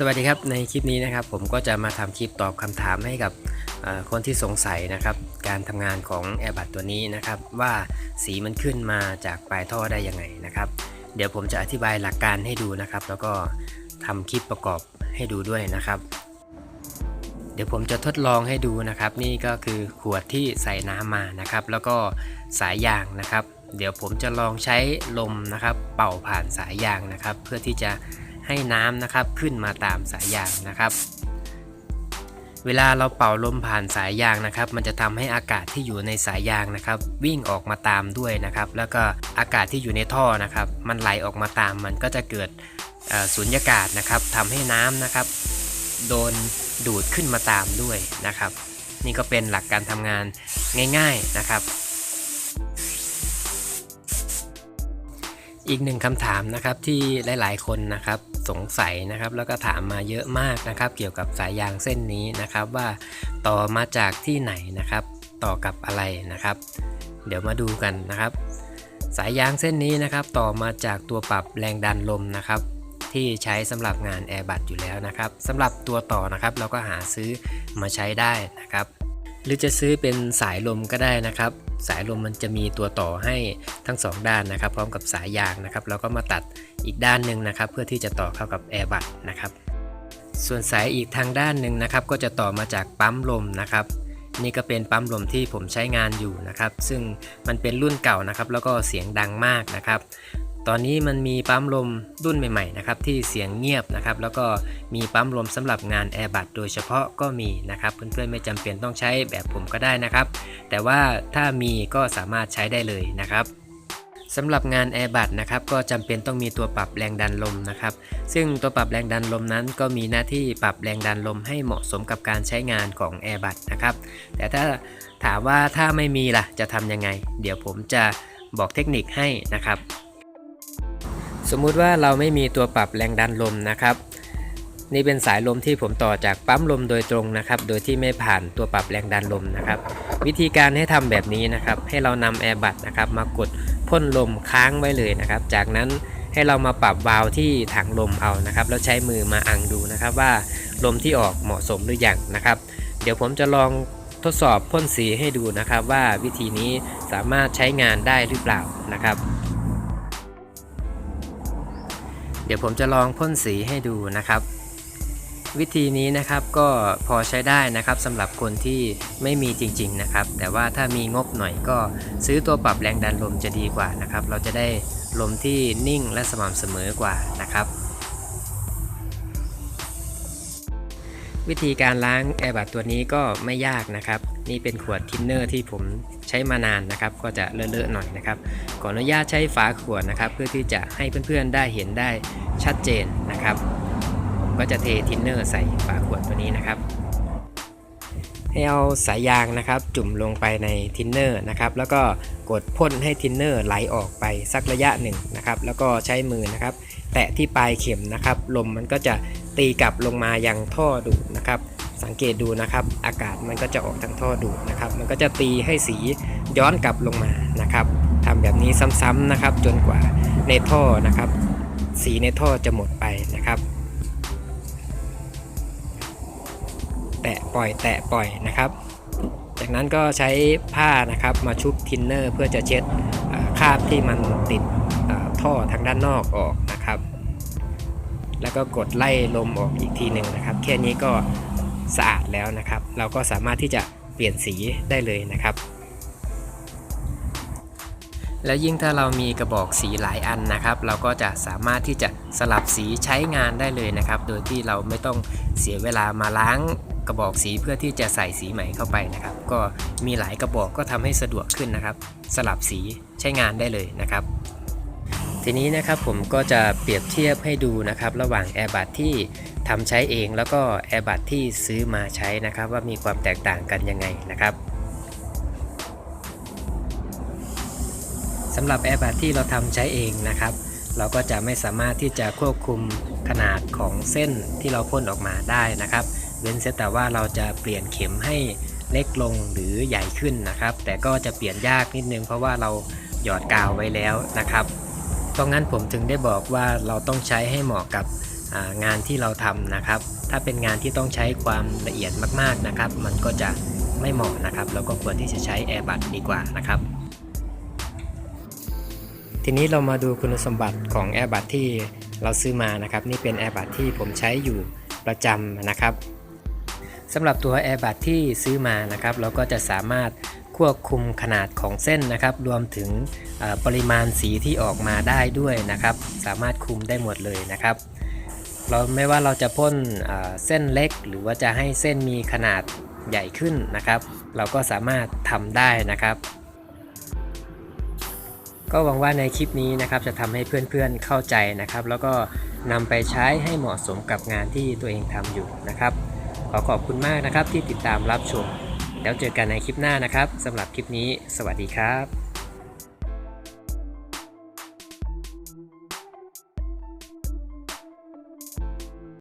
สวัสดีครับในคลิปนี้นะครับผมก็จะมาทำคลิปตอบคำถามให้กับคนที่สงสัยนะครับการทำงานของแอร์บัตตัวนี้นะครับว่าสีมันขึ้นมาจากปลายท่อได้ยังไงนะครับเดี๋ยวผมจะอธิบายหลักการให้ดูนะครับ แล้วก็ทำคลิปประกอบให้ดูด้วยนะครับ เดี๋ยวผมจะทดลองให้ดูนะครับ นี่ก็คือขวดที่ใส่น้ำมานะครับ แล้วก็สายยางนะครับ เดี๋ยวผมจะลองใช้ลมนะครับ เป่าผ่านสายยางนะครับ เพื่อที่จะ ให้น้ำนะครับขึ้นมาตามสายยางนะครับ เวลาเราเป่าลมผ่านสายยางนะครับ มันจะทำให้อากาศที่อยู่ในสายยางนะครับ วิ่งออกมาตามด้วยนะครับ แล้วก็อากาศที่อยู่ในท่อนะครับ มันไหลออกมาตามมันก็จะเกิดสุญญากาศนะครับทำให้น้ำนะครับ โดนดูดขึ้นมาตามด้วยนะครับ นี่ก็เป็นหลักการทำงานง่าย ๆนะครับ อีกหนึ่งคำถามนะครับที่หลายๆคนนะครับ สงสัยนะครับ แล้วก็ถามมาเยอะมากนะครับ เกี่ยวกับสายยางเส้นนี้นะครับ ว่าต่อมาจากที่ไหนนะครับ ต่อกับอะไรนะครับ เดี๋ยวมาดูกันนะครับ สายยางเส้นนี้นะครับ ต่อมาจากตัวปรับแรงดันลมนะครับที่ใช้สำหรับงานแอร์บัตอยู่แล้วนะครับสำหรับตัวต่อนะครับ เราก็หาซื้อมาใช้ได้นะครับ หรือจะซื้อเป็นสายลมก็ได้นะครับ สายลมมันจะมีตัวต่อให้ทั้งสองด้านนะครับ พร้อมกับสายยางนะครับเราก็มาตัดอีกด้านหนึ่งนะครับ เพื่อที่จะต่อเข้ากับแอร์บัตนะครับ ส่วนสายอีกทางด้านหนึ่งนะครับ ก็จะต่อมาจากปั๊มลมนะครับ นี่ก็เป็นปั๊มลมที่ผมใช้งานอยู่นะครับ ซึ่งมันเป็นรุ่นเก่านะครับ แล้วก็เสียงดังมากนะครับ ตอนนี้มันมีปั๊มลมรุ่นใหม่ๆนะครับที่เสียงเงียบนะครับแล้วก็มีปั๊มลมสำหรับงานแอร์บัตโดยเฉพาะก็มีนะครับเพื่อนๆไม่จำเป็นต้องใช้แบบผมก็ได้นะครับ แต่ว่าถ้ามีก็สามารถใช้ได้เลยนะครับสำหรับงานแอร์บัตนะครับก็จำเป็นต้องมีตัวปรับแรงดันลมนะครับ ซึ่งตัวปรับแรงดันลมนั้น ก็มีหน้าที่ปรับแรงดันลมให้เหมาะสมกับการใช้งานของแอร์บัตนะครับ แต่ถ้าถามว่าถ้าไม่มีล่ะจะทำยังไง เดี๋ยวผมจะบอกเทคนิคให้นะครับ สมมุติว่าเราไม่มีตัวปรับแรงดันลมนะครับ นี่เป็นสายลมที่ผมต่อจากปั๊มลมโดยตรงนะครับ โดยที่ไม่ผ่านตัวปรับแรงดันลมนะครับ วิธีการให้ทำแบบนี้นะครับ ให้เรานำแอร์บัตนะครับมากดพ่นลมค้างไว้เลยนะครับ จากนั้นให้เรามาปรับวาล์วที่ถังลมเอานะครับ แล้วใช้มือมาอังดูนะครับ ว่าลมที่ออกเหมาะสมหรือยังนะครับ เดี๋ยวผมจะลองทดสอบพ่นสีให้ดูนะครับ ว่าวิธีนี้สามารถใช้งานได้หรือเปล่านะครับ เดี๋ยวผมจะลองพ่นสีให้ดูนะครับ วิธีนี้นะครับก็พอใช้ได้นะครับสำหรับคนที่ไม่มีจริงๆนะครับ แต่ว่าถ้ามีงบหน่อยก็ซื้อตัวปรับแรงดันลมจะดีกว่านะครับ เราจะได้ลมที่นิ่งและสม่ำเสมอกว่านะครับ วิธีการล้างแอร์บัตตัวนี้ก็ไม่ยากนะครับ นี่เป็นขวดทินเนอร์ที่ผมใช้มานานนะครับ ก็จะเลอะๆหน่อยนะครับ ขออนุญาตใช้ฝาขวดนะครับเพื่อที่จะให้เพื่อนๆได้เห็นได้ชัดเจนนะครับผมก็จะเททินเนอร์ใส่ฝาขวดตัวนี้นะครับให้เอาสายยางนะครับจุ่มลงไปในทินเนอร์นะครับแล้วก็กดพ่นให้ทินเนอร์ไหลออกไปสักระยะหนึ่งนะครับแล้วก็ใช้มือนะครับ แตะที่ปลายเข็มนะครับ ลมมันก็จะตีกลับลงมายังท่อดูดนะครับ สังเกตดูนะครับ อากาศมันก็จะออกทางท่อดูดนะครับ มันก็จะตีให้สีย้อนกลับลงมานะครับ ทำแบบนี้ซ้ำๆนะครับ จนกว่าในท่อนะครับ สีในท่อจะหมดไปนะครับ แตะปล่อยแตะปล่อยนะครับ จากนั้นก็ใช้ผ้านะครับมาชุบทินเนอร์ เพื่อจะเช็ดคราบที่มันติดท่อทางด้านนอกออกนะครับ แล้วก็กดไล่ลมออกอีกทีหนึ่งนะครับ แค่นี้ก็สะอาดแล้วนะครับ เราก็สามารถที่จะเปลี่ยนสีได้เลยนะครับ แล้วยิ่งถ้าเรามีกระบอกสีหลายอันนะครับ เราก็จะสามารถที่จะสลับสีใช้งานได้เลยนะครับ โดยที่เราไม่ต้องเสียเวลามาล้างกระบอกสีเพื่อที่จะใส่สีใหม่เข้าไปนะครับ ก็มีหลายกระบอกก็ทำให้สะดวกขึ้นนะครับ สลับสีใช้งานได้เลยนะครับ ทีนี้นะครับผมก็จะเปรียบเทียบให้ดูนะครับ ระหว่าง a i r b u d ที่ทำใช้เองแล้วก็ a i r b u d ที่ซื้อมาใช้นะครับ ว่ามีความแตกต่างกันยังไงนะครับ สำหรับ a i r b u d ที่เราทำใช้เองนะครับ เราก็จะไม่สามารถที่จะควบคุมขนาดของเส้นที่เราพ่นออกมาได้นะครับ เว้นเสียแต่ว่าเราจะเปลี่ยนเข็มให้เล็กลงหรือใหญ่ขึ้นนะครับ แต่ก็จะเปลี่ยนยากนิดนึงเพราะว่าเราหยอดกาวไว้แล้วนะครับเพราะงั้นผมถึงได้บอกว่าเราต้องใช้ให้เหมาะกับงานที่เราทำนะครับ ถ้าเป็นงานที่ต้องใช้ความละเอียดมากๆนะครับ มันก็จะไม่เหมาะนะครับแล้วก็ควรที่จะใช้แอร์บัดดีกว่านะครับ ทีนี้เรามาดูคุณสมบัติของแอร์บัดที่เราซื้อมานะครับ นี่เป็นแอร์บัดที่ผมใช้อยู่ประจำนะครับสำหรับตัวแอร์บัดที่ซื้อมานะครับ เราก็จะสามารถควบคุมขนาดของเส้นนะครับ รวมถึงปริมาณสีที่ออกมาได้ด้วยนะครับ สามารถคุมได้หมดเลยนะครับ เราไม่ว่าเราจะพ่นเส้นเล็ก หรือว่าจะให้เส้นมีขนาดใหญ่ขึ้นนะครับ เราก็สามารถทำได้นะครับ ก็หวังว่าในคลิปนี้นะครับจะทำให้เพื่อนๆเข้าใจนะครับ แล้วก็นำไปใช้ให้เหมาะสมกับงานที่ตัวเองทำอยู่นะครับ ขอขอบคุณมากนะครับที่ติดตามรับชม แล้วเจอกันในคลิปหน้านะครับสำหรับคลิปนี้ สวัสดีครับ